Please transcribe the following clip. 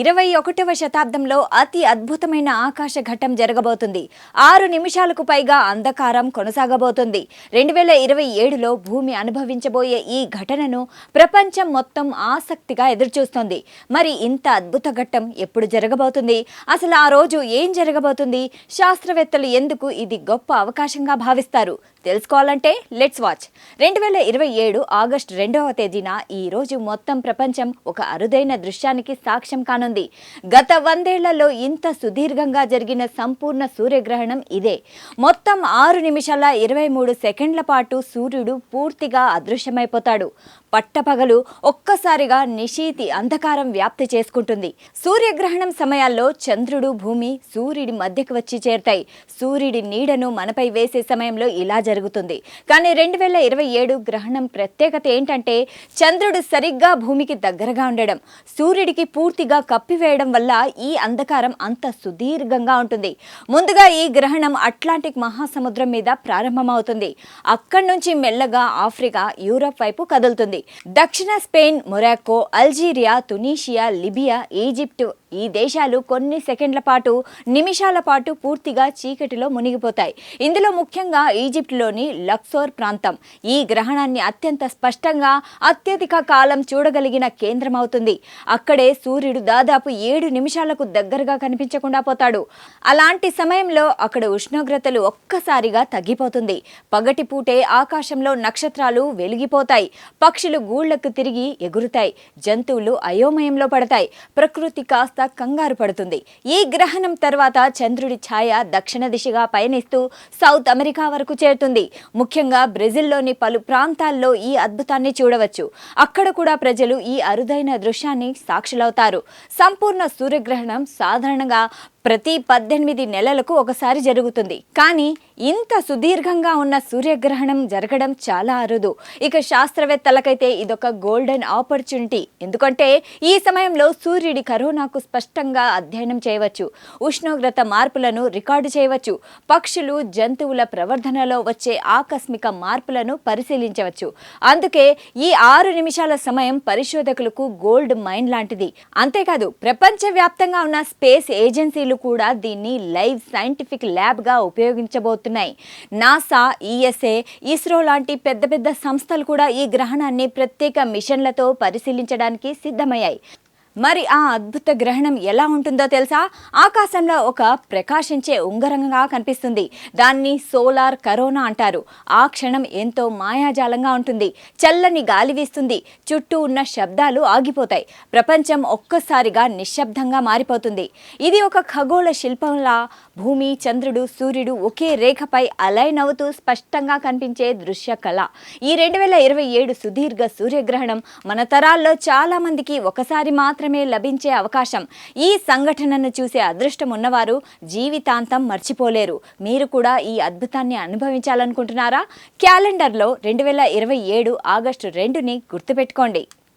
ఇరవై ఒకటవ శతాబ్దంలో అతి అద్భుతమైన ఆకాశ ఘట్టం జరగబోతుంది. ఆరు నిమిషాలకు పైగా అంధకారం కొనసాగబోతుంది. రెండు వేల ఇరవై ఏడులో భూమి అనుభవించబోయే ఈ ఘటనను ప్రపంచం మొత్తం ఆసక్తిగా ఎదురుచూస్తోంది. మరి ఇంత అద్భుత ఘట్టం ఎప్పుడు జరగబోతుంది? అసలు ఆ రోజు ఏం జరగబోతుంది? శాస్త్రవేత్తలు ఎందుకు ఇది గొప్ప అవకాశంగా భావిస్తారు? తెలుసుకోవాలంటే లెట్స్ వాచ్. రెండు వేల ఇరవై ఏడు ఆగస్టు రెండవ తేదీన ఈ రోజు మొత్తం ప్రపంచం ఒక అరుదైన దృశ్యానికి సాక్ష్యం కానుంది. గత వందేళ్ళలో ఇంత సుదీర్ఘంగా జరిగిన సంపూర్ణ సూర్యగ్రహణం ఇదే. మొత్తం ఆరు నిమిషాల ఇరవై మూడు సెకండ్ల పాటు సూర్యుడు పూర్తిగా అదృశ్యమైపోతాడు. పట్టపగలు ఒక్కసారిగా నిశీతి అంధకారం వ్యాప్తి చేసుకుంటుంది. సూర్యగ్రహణం సమయాల్లో చంద్రుడు భూమి సూర్యుడి మధ్యకు వచ్చి చేరుతాయి. సూర్యుడి నీడను మనపై వేసే సమయంలో ఇలా జరుగుతుంది. కానీ రెండు వేల ఇరవై ఏడు గ్రహణం ప్రత్యేకత ఏంటంటే చంద్రుడు సరిగ్గా భూమికి దగ్గరగా ఉండడం. సూర్యుడికి పూర్తిగా కప్పివేయడం వల్ల ఈ అంధకారం అంత సుదీర్ఘంగా ఉంటుంది. ముందుగా ఈ గ్రహణం అట్లాంటిక్ మహాసముద్రం మీద ప్రారంభమవుతుంది. అక్కడి నుంచి మెల్లగా ఆఫ్రికా యూరప్ వైపు కదులుతుంది. దక్షిణ Spain Morocco Algeria Tunisia Libya Egypt ఈ దేశాలు కొన్ని సెకండ్ల పాటు నిమిషాల పాటు పూర్తిగా చీకటిలో మునిగిపోతాయి. ఇందులో ముఖ్యంగా ఈజిప్ట్లోని లక్సోర్ ప్రాంతం. ఈ గ్రహణాన్ని అత్యంత స్పష్టంగా అత్యధిక కాలం చూడగలిగిన కేంద్రం అవుతుంది అక్కడే సూర్యుడు దాదాపు ఏడు నిమిషాలకు దగ్గరగా కనిపించకుండా పోతాడు. అలాంటి సమయంలో అక్కడ ఉష్ణోగ్రతలు ఒక్కసారిగా తగ్గిపోతుంది. పగటి పూటే ఆకాశంలో నక్షత్రాలు వెలిగిపోతాయి. పక్షులు గూళ్ళకు తిరిగి ఎగురుతాయి. జంతువులు అయోమయంలో పడతాయి. ప్రకృతి కాస్త కంగారు పడుతుంది. ఈ గ్రహణం తర్వాత చంద్రుడి ఛాయ దక్షిణ దిశగా పయనిస్తూ సౌత్ అమెరికా వరకు చేరుతుంది. ముఖ్యంగా బ్రెజిల్లోని పలు ప్రాంతాల్లో ఈ అద్భుతాన్ని చూడవచ్చు. అక్కడ కూడా ప్రజలు ఈ అరుదైన దృశ్యాన్ని సాక్షులవుతారు. సంపూర్ణ సూర్యగ్రహణం సాధారణంగా ప్రతి పద్దెనిమిది నెలలకు ఒకసారి జరుగుతుంది. కానీ ఇంత సుదీర్ఘంగా ఉన్న సూర్యగ్రహణం జరగడం చాలా అరుదు. ఇక శాస్త్రవేత్తలకైతే ఇదొక గోల్డెన్ ఆపర్చునిటీ. ఎందుకంటే ఈ సమయంలో సూర్యుడి కరోనాకు స్పష్టంగా అధ్యయనం చేయవచ్చు. ఉష్ణోగ్రత మార్పులను రికార్డు చేయవచ్చు. పక్షులు జంతువుల ప్రవర్ధనలో వచ్చే ఆకస్మిక మార్పులను పరిశీలించవచ్చు. అందుకే ఈ ఆరు నిమిషాల సమయం పరిశోధకులకు గోల్డ్ మైన్ లాంటిది. అంతేకాదు ప్రపంచవ్యాప్తంగా ఉన్న స్పేస్ ఏజెన్సీలు కూడా దీన్ని లైవ్ సైంటిఫిక్ ల్యాబ్గా ఉపయోగించబోతున్నాయి. నాసా ఈఎస్ఏ ఇస్రో లాంటి పెద్ద పెద్ద సంస్థలు కూడా ఈ గ్రహణాన్ని ప్రత్యేక మిషన్లతో పరిశీలించడానికి సిద్ధమయ్యాయి. మరి ఆ అద్భుత గ్రహణం ఎలా ఉంటుందో తెలుసా? ఆకాశంలో ఒక ప్రకాశించే ఉంగరంగా కనిపిస్తుంది. దాన్ని సోలార్ కరోనా అంటారు. ఆ క్షణం ఎంతో మాయాజాలంగా ఉంటుంది. చల్లని గాలి వీస్తుంది. చుట్టూ ఉన్న శబ్దాలు ఆగిపోతాయి. ప్రపంచం ఒక్కసారిగా నిశ్శబ్దంగా మారిపోతుంది. ఇది ఒక ఖగోళ శిల్పంలా భూమి చంద్రుడు సూర్యుడు ఒకే రేఖపై అలైన్ అవుతూ స్పష్టంగా కనిపించే దృశ్య కళ. ఈ రెండు వేల ఇరవై ఏడు సుదీర్ఘ సూర్యగ్రహణం మన తరాల్లో చాలామందికి ఒకసారి మాత్రం మాత్రమే లభించే అవకాశం. ఈ సంఘటనను చూసే అదృష్టం ఉన్నవారు జీవితాంతం మర్చిపోలేరు. మీరు కూడా ఈ అద్భుతాన్ని అనుభవించాలనుకుంటున్నారా? క్యాలెండర్లో రెండు వేల ఇరవై ఏడు ఆగస్టు రెండుని గుర్తుపెట్టుకోండి.